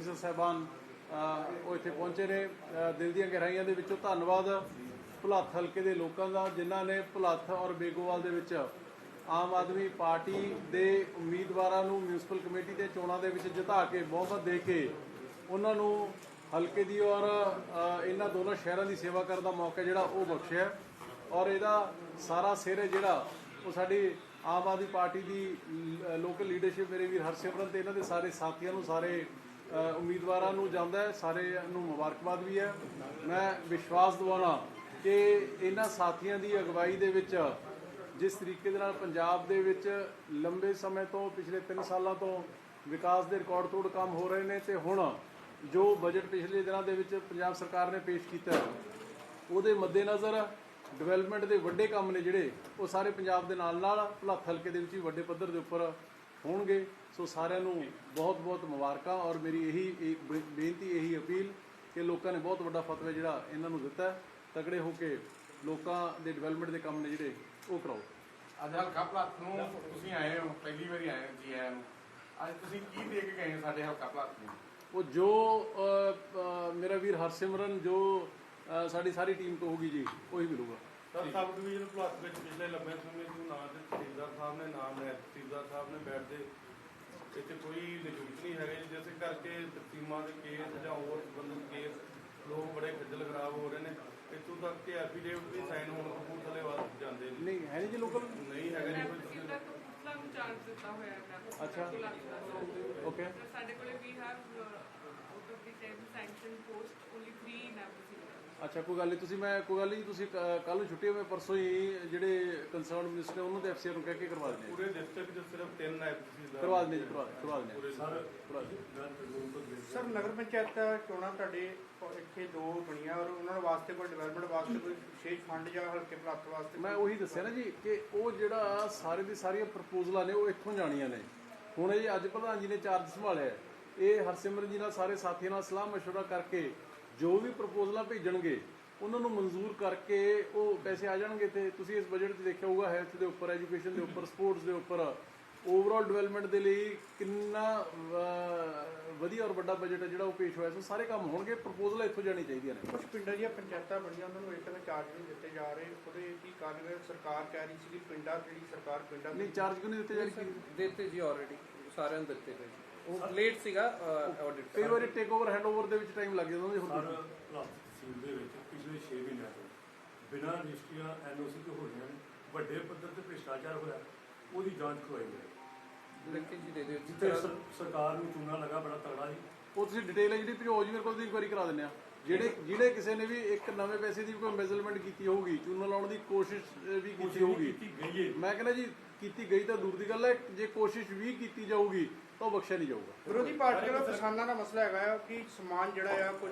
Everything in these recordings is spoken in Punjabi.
ਆਫੀਸਰ ਸਾਹਿਬਾਨ ਉਹ ਇੱਥੇ ਪਹੁੰਚੇ ਨੇ। ਦਿਲ ਦੀਆਂ ਗਹਿਰਾਈਆਂ ਦੇ ਵਿੱਚੋਂ ਧੰਨਵਾਦ ਭੁਲੱਥ ਹਲਕੇ ਦੇ ਲੋਕਾਂ ਦਾ, ਜਿਨ੍ਹਾਂ ਨੇ ਭੁਲੱਥ ਔਰ ਬੇਗੋਵਾਲ ਦੇ ਵਿੱਚ ਆਮ ਆਦਮੀ ਪਾਰਟੀ ਦੇ ਉਮੀਦਵਾਰਾਂ ਨੂੰ ਮਿਊਨਿਸਪਲ ਕਮੇਟੀ ਦੇ ਚੋਣਾਂ ਦੇ ਵਿੱਚ ਜਿਤਾ ਕੇ, ਬਹੁਮਤ ਦੇ ਕੇ, ਉਹਨਾਂ ਨੂੰ ਹਲਕੇ ਦੀ ਔਰ ਇਹਨਾਂ ਦੋਨਾਂ ਸ਼ਹਿਰਾਂ ਦੀ ਸੇਵਾ ਕਰਨ ਦਾ ਮੌਕਾ ਜਿਹੜਾ ਉਹ ਬਖਸ਼ਿਆ। ਔਰ ਇਹਦਾ ਸਾਰਾ ਸਿਰ ਹੈ ਜਿਹੜਾ ਉਹ ਸਾਡੀ ਆਮ ਆਦਮੀ ਪਾਰਟੀ ਦੀ ਲੋਕਲ ਲੀਡਰਸ਼ਿਪ ਮੇਰੇ ਵੀਰ ਹਰਸਿਮਰਨ ਤੇ ਇਹਨਾਂ ਦੇ ਸਾਰੇ ਸਾਥੀਆਂ ਨੂੰ, ਸਾਰੇ ਉਮੀਦਵਾਰਾਂ ਨੂੰ ਜਾਂਦਾ ਹੈ, ਸਾਰੇ ਨੂੰ ਮੁਬਾਰਕਬਾਦ ਵੀ ਹੈ। ਮੈਂ ਵਿਸ਼ਵਾਸ ਦਿਵਾਉਣਾ ਕਿ ਇਹਨਾਂ ਸਾਥੀਆਂ ਦੀ ਅਗਵਾਈ ਦੇ ਵਿੱਚ, ਜਿਸ ਤਰੀਕੇ ਦੇ ਨਾਲ ਪੰਜਾਬ ਦੇ ਵਿੱਚ ਲੰਬੇ ਸਮੇਂ ਤੋਂ, ਪਿਛਲੇ 3 ਸਾਲਾਂ ਤੋਂ ਵਿਕਾਸ ਦੇ ਰਿਕਾਰਡ ਤੋੜ ਕੰਮ ਹੋ ਰਹੇ ਨੇ ਤੇ ਹੁਣ ਜੋ ਬਜਟ ਪਿਛਲੇ ਦਿਨਾਂ ਦੇ ਵਿੱਚ ਪੰਜਾਬ ਸਰਕਾਰ ਨੇ ਪੇਸ਼ ਕੀਤਾ ਉਹਦੇ ਮੱਦੇਨਜ਼ਰ ਡਿਵੈਲਪਮੈਂਟ ਦੇ ਵੱਡੇ ਕੰਮ ਨੇ ਜਿਹੜੇ, ਉਹ ਸਾਰੇ ਪੰਜਾਬ ਦੇ ਨਾਲ ਨਾਲ ਭੁਲੱਥ ਹਲਕੇ ਦੇ ਵਿੱਚ ਵੀ ਵੱਡੇ ਪੱਧਰ ਦੇ ਉੱਪਰ ਹੋਣਗੇ। ਸੋ ਸਾਰਿਆਂ ਨੂੰ ਬਹੁਤ ਬਹੁਤ ਮੁਬਾਰਕਾਂ ਔਰ ਮੇਰੀ ਇਹੀ ਇੱਕ ਬੇਨਤੀ ਇਹੀ ਅਪੀਲ ਕਿ ਲੋਕਾਂ ਨੇ ਬਹੁਤ ਵੱਡਾ ਫਤਵਾ ਜਿਹੜਾ ਇਹਨਾਂ ਨੂੰ ਦਿੱਤਾ ਤਕੜੇ ਹੋ ਕੇ ਲੋਕਾਂ ਦੇ ਡਿਵੈਲਪਮੈਂਟ ਦੇ ਕੰਮ ਨੇ ਜਿਹੜੇ ਉਹ ਕਰਾਓ। ਅੱਜ ਹਲਕਾ ਭਲਾਤ ਨੂੰ ਤੁਸੀਂ ਆਏ ਹੋ ਪਹਿਲੀ ਵਾਰੀ ਆਏ ਹੋ ਜੀ ਨੂੰ। ਅੱਜ ਤੁਸੀਂ ਕੀ ਦੇ ਕੇ ਗਏ ਸਾਡੇ ਹਲਕਾ ਭਲਾਤ ਨੂੰ? ਉਹ ਜੋ ਮੇਰਾ ਵੀਰ ਹਰਸਿਮਰਨ ਜੋ ਸਾਡੀ ਸਾਰੀ ਟੀਮ ਕਹੂਗੀ ਜੀ ਉਹੀ ਮਿਲੂਗਾ। ਸਰ ਸਬ ਡਿਵੀਜ਼ਨ ਭਲਾਤ ਵਿੱਚ ਪਿਛਲੇ ਲੰਬੇ ਸਮੇਂ ਤੋਂ ਨਾਂ ਤੇ ਤਹਿਸੀਲਦਾਰ ਸਾਹਿਬ ਨੇ ਨਾਮ ਹੈ ਤਹਿਸੀਲਦਾਰ ਸਾਹਿਬ ਨੇ ਬੈਠਦੇ ਇੱਥੇ ਕੋਈ ਨਿਯੁਕਤ ਨਹੀਂ ਹੈਗੇ। ਜਿਸ ਕਰਕੇ ਤਕਸੀਮਾਂ ਦੇ ਕੇਸ ਜਾਂ ਹੋਰ ਸੰਬੰਧਿਤ ਕੇਸ ਲੋਕ ਬੜੇ ਖੱਜਲ ਖਰਾਬ ਹੋ ਰਹੇ ਨੇ। ਇੱਥੋਂ ਤੱਕ ਕਿ ਐਫੀਡੇਵਿਟ ਵੀ ਸਾਈਨ ਹੋਣ ਕਪੂਰਥਲੇ ਵਾਸਤੇ ਜਾਂਦੇ ਨੇ। ਨਹੀਂ ਹੈ ਨਹੀਂ ਜੀ ਲੋਕਲ ਨਹੀਂ ਹੈਗਾ ਜੀ ਕੋਈ। ਤਹਿਸੀਲਦਾਰ ਕਪੂਰਥਲਾ ਨੂੰ ਚਾਰਜ ਦਿੱਤਾ ਹੋਇਆ ਹੈ ਅੱਛਾ। ਓਕੇ ਸਾਡੇ ਕੋਲੇ ਵੀ ਹੈਵ ਅੱਛਾ ਕੋਈ ਗੱਲ ਨਹੀਂ ਤੁਸੀਂ ਮੈਂ ਕੋਈ ਗੱਲ ਨਹੀਂ ਤੁਸੀਂ ਕੱਲ ਨੂੰ ਛੁੱਟੀ ਹੋਵੇ ਪਰਸੋਂ ਹੀ ਜਿਹੜੇ ਕੰਸਰਨ ਮਿਨਿਸਟਰ ਨੇ ਉਹਨਾਂ ਦੇ ਅਫਸਰ ਨੂੰ ਕਹਿ ਕੇ ਕਰਵਾ ਦਿੰਦੇ ਪੂਰੇ ਡਿਸਟ੍ਰਿਕਟ 'ਚ ਸਿਰਫ ਤਿੰਨ ਨਾਇਬ ਤਹਿਸੀਲਦਾਰ ਕਰਵਾ ਦਿੰਦੇ ਜੀ ਕਰਵਾ ਕਰਵਾ ਦਿੰਦੇ ਪੂਰੇ ਕਰਵਾ ਦਿੰਦੇ ਸਰ ਨਗਰ ਪੰਚਾਇਤ ਚੋਣਾਂ ਤੁਹਾਡੇ ਇੱਥੇ ਦੋ ਬਣੀਆਂ ਔਰ ਉਹਨਾਂ ਦੇ ਵਾਸਤੇ ਕੋਈ ਡਿਵੈਲਪਮੈਂਟ ਵਾਸਤੇ ਕੋਈ ਵਿਸ਼ੇਸ਼ ਫੰਡ ਜਾਂ ਹਲਕੇ ਪ੍ਰਾਪਤ ਵਾਸਤੇ ਮੈਂ ਉਹੀ ਦੱਸਿਆ ਨਾ ਜੀ ਕਿ ਉਹ ਜਿਹੜਾ ਸਾਰੇ ਦੀ ਸਾਰੀਆਂ ਪ੍ਰਪੋਜ਼ਲਾਂ ਨੇ ਉਹ ਇੱਥੋਂ ਜਾਣੀਆਂ ਨੇ ਹੁਣ ਇਹ ਅੱਜ ਪ੍ਰਧਾਨ ਜੀ ਨੇ ਚਾਰਜ ਸੰਭਾਲਿਆ ਹੈ। ਇਹ ਹਰਸਿਮਰਨ ਜੀ ਨਾਲ ਸਾਰੇ ਸਾਥੀਆਂ ਨਾਲ ਸਲਾਹ مشورہ ਕਰਕੇ ਜੋ ਵੀ ਪ੍ਰਪੋਜ਼ਲਾਂ ਭੇਜਣਗੇ ਉਹਨਾਂ ਨੂੰ ਮਨਜ਼ੂਰ ਕਰਕੇ ਉਹ ਪੈਸੇ ਆ ਜਾਣਗੇ ਤੇ ਤੁਸੀਂ ਇਸ ਬਜਟ 'ਚ ਦੇਖਿਆ ਹੋਊਗਾ ਹੈਲਥ ਦੇ ਉੱਪਰ ਐਜੂਕੇਸ਼ਨ ਦੇ ਉੱਪਰ ਸਪੋਰਟਸ ਦੇ ਉੱਪਰ ਓਵਰਆਲ ਡਿਵੈਲਪਮੈਂਟ ਦੇ ਲਈ ਕਿੰਨਾ ਵਧੀਆ ਔਰ ਵੱਡਾ ਬਜਟ ਹੈ ਜਿਹੜਾ ਉਹ ਪੇਸ਼ ਹੋਇਆ ਸੋ ਸਾਰੇ ਕੰਮ ਹੋਣਗੇ ਪ੍ਰਪੋਜ਼ਲਾਂ ਇੱਥੋਂ ਜਾਣੀ ਚਾਹੀਦੀਆਂ ਨੇ। ਕੁਝ ਪਿੰਡਾਂ ਦੀਆਂ ਪੰਚਾਇਤਾਂ ਬਣੀਆਂ ਉਹਨਾਂ ਨੂੰ ਇੱਕ ਤਾਂ ਚਾਰਜ ਨਹੀਂ ਦਿੱਤੇ ਜਾ ਰਹੇ। ਉਹਦੇ ਕੀ ਕਾਰਨ ਹੈ? ਸਰਕਾਰ ਕਹਿ ਰਹੀ ਸੀ ਕਿ ਪਿੰਡਾਂ ਜਿਹੜੀ ਸਰਕਾਰ ਪਿੰਡਾਂ ਨਹੀਂ ਚਾਰਜ ਕਿਉਂ ਨਹੀਂ ਦਿੱਤੇ ਜਾਣੀ ਕੀ ਦਿੱਤੇ ਜੀ ਆਲਰੇਡੀ ਸਾਰਿਆਂ ਨੂੰ ਦਿੱਤੇ ਗਏ ਜੀ। ਉਹ ਲੇਟ ਸੀਗਾ ਆਡਿਟ ਕਈ ਵਾਰੀ ਟੇਕ ਓਵਰ ਹੈਂਡ ਓਵਰ ਦੇ ਵਿੱਚ ਟਾਈਮ ਲੱਗ ਜਾਂਦਾ ਜੀ ਹੋਰ ਸਰ ਦੇ ਵਿੱਚ ਪਿਛਲੇ 6 ਮਹੀਨਿਆਂ ਤੋਂ। ਬਿਨਾਂ ਰਜਿਸਟਰੀਆਂ ਐਨਓਸੀ ਤੋਂ ਹੋਈਆਂ ਨੇ। ਵੱਡੇ ਪੱਧਰ ਤੇ ਭ੍ਰਿਸ਼ਟਾਚਾਰ ਹੋਇਆ। ਉਹਦੀ ਜਾਂਚ ਕਰਵਾਈ ਜਾਏ ਕੇ ਜੀ ਦੇ ਦਿਓ ਜਿੱਥੇ ਸਰ- ਸਰਕਾਰ ਨੂੰ ਚੂਨਾ ਲਗਾ ਬੜਾ ਤਗੜਾ ਜੀ ਉਹ ਤੁਸੀਂ ਡਿਟੇਲ ਹੈ ਜਿਹੜੀ ਭਿਜੋ ਜੀ ਮੇਰੇ ਕੋਲ ਦੀ ਇਨਕੁਆਇਰੀ ਕਰਾ ਦਿੰਦੇ ਆ ਜਿਹੜੇ ਜਿਹੜੇ ਕਿਸੇ ਨੇ ਵੀ ਇੱਕ ਨਵੇਂ ਪੈਸੇ ਦੀ ਕੋਈ ਮੈਜ਼ਰਮੈਂਟ ਕੀਤੀ ਹੋਊਗੀ ਚੂਨਾ ਲਾਉਣ ਦੀ ਕੋਸ਼ਿਸ਼ ਅਹ, ਵੀ ਕੀਤੀ ਕੋਸ਼ਿਸ਼ ਹੋਊਗੀ। ਕੀਤੀ ਗਈ ਹੈ ਮੈਂ ਕਹਿੰਦਾ ਜੀ ਕੀਤੀ ਗਈ ਤਾਂ ਦੂਰ ਦੀ ਗੱਲ ਹੈ। ਜੇ ਕੋਸ਼ਿਸ਼ ਵੀ ਕੀਤੀ ਜਾਊਗੀ ਉਹ ਬਖਸ਼ਿਆ ਨਹੀਂ ਜਾਊਗਾ। ਵਿਰੋਧੀ ਪਾਰਟੀਆਂ ਦਾ ਕਿਸਾਨਾਂ ਦਾ ਮਸਲਾ ਹੈਗਾ ਆ ਕਿ ਸਮਾਨ ਜਿਹੜਾ ਆ ਕੁਝ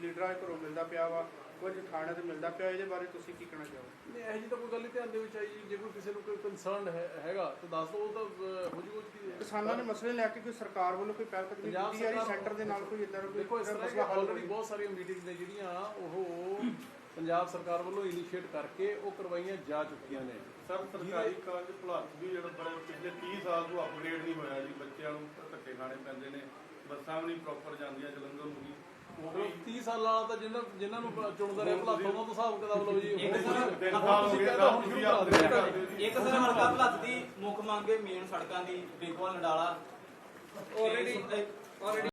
ਲੀਡਰਾਂ ਘਰੋਂ ਮਿਲਦਾ ਪਿਆ ਵਾ ਕੁਝ ਥਾਣੇ ਤੋਂ ਮਿਲਦਾ ਪਿਆ ਇਹਦੇ ਬਾਰੇ ਤੁਸੀਂ ਕੀ ਕਹਿਣਾ ਚਾਹੋਗੇ? ਨਹੀਂ ਇਹ ਜੀ ਤਾਂ ਕੋਈ ਗੱਲ ਨਹੀਂ ਧਿਆਨ ਦੇ ਵਿੱਚ ਆਈ ਜੀ ਕੋਈ ਕਿਸੇ ਨੂੰ ਕੋਈ ਕੰਸਰਨ ਹੈਗਾ ਤਾਂ ਦੱਸ ਦਿਓ ਉਹ ਤਾਂ ਹੋ ਜੀ ਕਿਸਾਨਾਂ ਦੇ ਮਸਲੇ ਲੈ ਕੇ ਕੋਈ ਸਰਕਾਰ ਵੱਲੋਂ ਕੋਈ ਪਹਿਲ ਕਦਮੀ ਕੀਤੀ ਜਾ ਰਹੀ ਸੈਂਟਰ ਦੇ ਨਾਲ ਕੋਈ ਇਦਾਂ ਦਾ ਦੇਖੋ ਇਸ ਕੋਈ ਤਰ੍ਹਾਂ ਆਲਰੇਡੀ ਬਹੁਤ ਸਾਰੀਆਂ ਮੀਟਿੰਗਸ ਨੇ ਜਿਹੜੀਆਂ ਉਹ ਪੰਜਾਬ ਸਰਕਾਰ ਵੱਲੋਂ ਇਨੀਸ਼ੀਏਟ ਕਰਕੇ ਉਹ ਕਰਵਾਈਆਂ ਜਾ ਚੁੱਕੀਆਂ ਨੇ। ਸਰ ਸਰਕਾਰੀ ਕਾਲਜ ਭਲਾਤ ਵੀ ਜਿਹੜਾ ਬੜੇ ਪਿਛਲੇ 30 ਸਾਲ ਤੋਂ ਅਪਗ੍ਰੇਡ ਨਹੀਂ ਹੋਇਆ ਜੀ ਬੱਚਿਆਂ ਨੂੰ ਧੱਕੇ ਖਾਣੇ ਪੈਂਦੇ ਨੇ ਬੱਸਾਂ ਵੀ ਨਹੀਂ ਪ੍ਰੋਪਰ ਜਾਂਦੀਆਂ ਜਲੰਧਰ ਨੂੰ ਵੀ। ਉਹ ਵੀ 30 ਸਾਲਾਂ ਵਾਲਾ ਤਾਂ ਜਿਨ੍ਹਾਂ ਜਿਨ੍ਹਾਂ ਨੂੰ ਚੁਣਦਾ ਰਿਹਾ ਭਲਾ ਉਹਨਾਂ ਤੋਂ ਹਿਸਾਬ ਕਿਤਾਬ ਲਓ ਜੀ। ਇੱਕ ਸਰ- ਇੱਕ ਸਰ ਹਲਕਾ ਭਲੱਤ ਦੀ ਮੁੱਖ ਮੰਗ ਹੈ ਮੇਨ ਸੜਕਾਂ ਦੀ ਬੇਗੋਲ ਨਡਾਲਾ। Already already